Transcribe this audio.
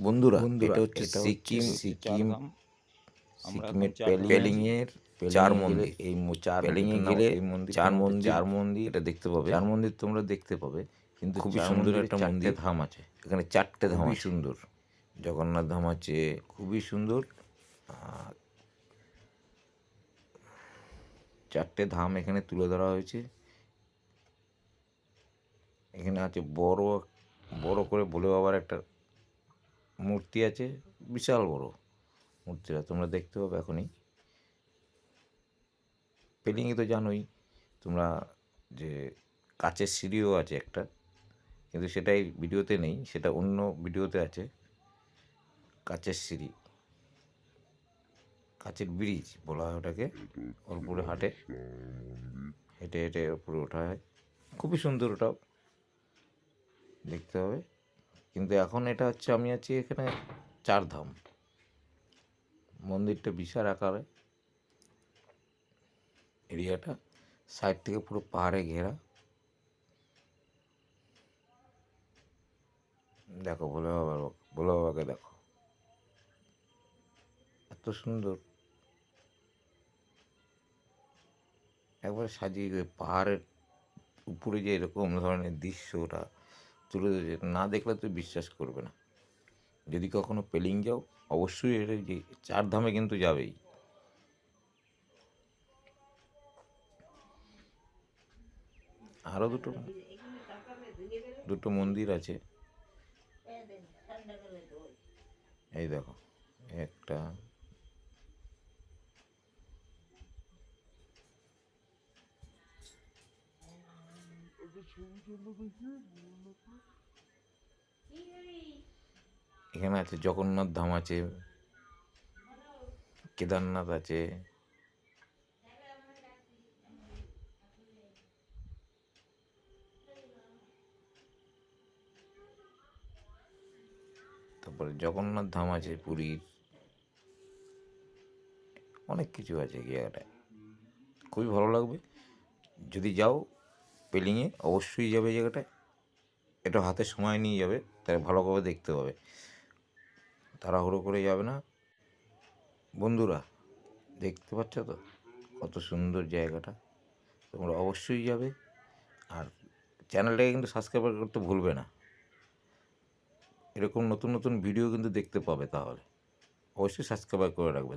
বন্ধুরা এটা হচ্ছে সিকিম সিকিম সিকিমের পেলিং এর চার মন্দির এই চার পেলিংয়ে গেলে এই মন্দির চার মন্দির চার মন্দির। এটা দেখতে পাবে। চার মন্দির তোমরা দেখতে পাবে। কিন্তু খুবই সুন্দর একটা মন্দির। ধাম আছে। এখানে চারটে ধাম আছে। সুন্দর। জগন্নাথ ধাম আছে। খুবই সুন্দর। চারটে ধাম এখানে তুলে ধরা হয়েছে। এখানে আছে বড় বড় করে বলে বাবার একটা মূর্তি আছে, বিশাল বড় মূর্তিটা তোমরা দেখতে পাবে এখনই। পেলিংয়ে তো জানোই, তোমরা যে কাচের সিঁড়িও আছে একটা, কিন্তু সেটাই ভিডিওতে নেই, সেটা অন্য ভিডিওতে আছে। কাচের সিঁড়ি, কাচের ব্রিজ বলা হয় ওটাকে, ওর উপরে হাঁটে, হেঁটে হেঁটে ওপরে ওঠা হয়। খুবই সুন্দর ওটাও, দেখতে হবে। কিন্তু এখন এটা হচ্ছে আমি আছি এখানে চারধাম মন্দিরটা বিশাল আকারে। এরিয়াটা সাইড থেকে পুরো পাহাড়ে ঘেরা। দেখো বলে বাবার বলে বাবাকে দেখো। এত সুন্দর। একবার সাজিয়ে পাহাড়ের উপরে যে এরকম ধরনের দৃশ্যটা। তুলে ধরেছে না দেখলে তুই বিশ্বাস করবে না। যদি কখনো পেলিং যাও, অবশ্যই এটা যে চার ধামে কিন্তু যাবেই। আরও দুটো দুটো মন্দির আছে। এই দেখো, একটা এখানে আছে জগন্নাথ ধাম আছে, কেদারনাথ আছে। তারপরে জগন্নাথ ধাম আছে পুরীর অনেক কিছু আছে জায়গাটায়। খুবই ভালো লাগবে। যদি যাও পেলিংয়ে অবশ্যই যাবে জায়গাটায়। এটা হাতে সময় নিয়ে যাবে তাই ভালোভাবে দেখতে হবে তাড়াহুড়ো করে যাবে না। বন্ধুরা, দেখতে পাচ্ছ তো? কত সুন্দর জায়গাটা। তোমরা অবশ্যই যাবে। আর চ্যানেলটাকে কিন্তু সাবস্ক্রাইব করতে ভুলবে না। এরকম নতুন নতুন ভিডিও কিন্তু দেখতে পাবে তাহলে। অবশ্যই সাবস্ক্রাইব করে রাখবে।